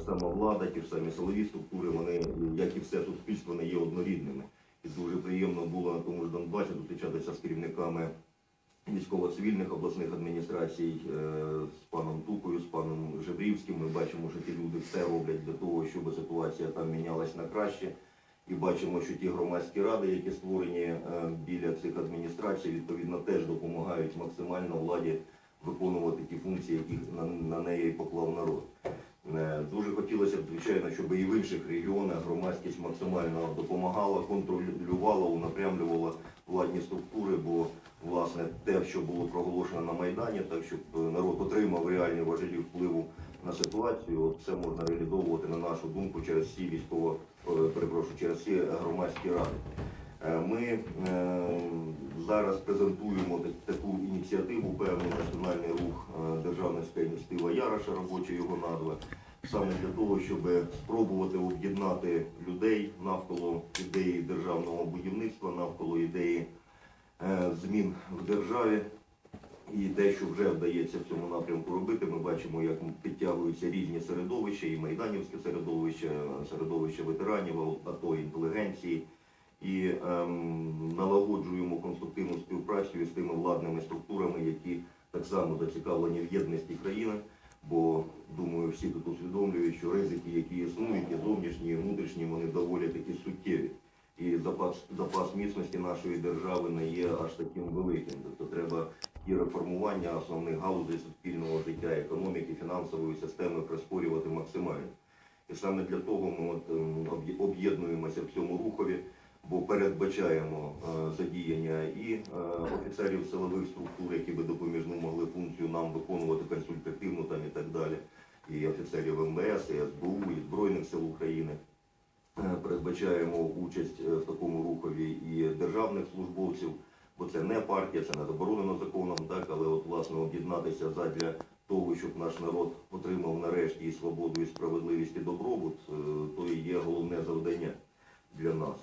ж сама влада, ті ж самі силові структури, вони, як і все суспільство, не є однорідними. І дуже приємно було на тому ж Донбасі зустрічатися з керівниками військово-цивільних обласних адміністрацій, е, з паном Тукою, з паном Жебрівським. Ми бачимо, що ті люди все роблять для того, щоб ситуація там мінялась на краще. І бачимо, що ті громадські ради, які створені е, біля цих адміністрацій, відповідно теж допомагають максимально владі виконувати ті функції, які на, на неї поклав народ. Е, Дуже хотілося б, звичайно, щоб і в інших регіонах громадськість максимально допомагала, контролювала, унапрямлювала владні структури, бо власне те, що було проголошено на Майдані, так щоб е, народ отримав реальні важелі впливу на ситуацію, от це можна реалізовувати на нашу думку через всі військово, е, перепрошую, через всі громадські ради. Ми е, зараз презентуємо таку ініціативу, певний національний рух Державницька ініціатива Яроша, робоча його назва, саме для того, щоб спробувати об'єднати людей навколо ідеї державного будівництва, навколо ідеї е, змін в державі. І те, що вже вдається в цьому напрямку робити, ми бачимо, як підтягуються різні середовища, і майданівське середовище, середовище ветеранів, АТО, інтелігенції, і ем, налагоджуємо конструктивну співпрацю з тими владними структурами, які так само зацікавлені в єдності країни. Бо думаю, всі тут усвідомлюють, що ризики, які існують, і зовнішні, і внутрішні, вони доволі таки суттєві. І запас, запас міцності нашої держави не є аж таким великим. Тобто треба і реформування основних галузей суспільного життя, економіки, фінансової системи прискорювати максимально. І саме для того ми ем, об'є- об'єднуємося в цьому рухові, бо передбачаємо е, задіяння і е, офіцерів силових структур, які би допоміжну могли функцію нам виконувати консультативну там і так далі, і офіцерів МВС, і СБУ, і Збройних сил України. Е, Передбачаємо участь в такому рухові і державних службовців, бо це не партія, це не заборонено законом, так, але от власне об'єднатися задля того, щоб наш народ отримав нарешті і свободу, і справедливість, і добробут, то і є головне завдання для нас.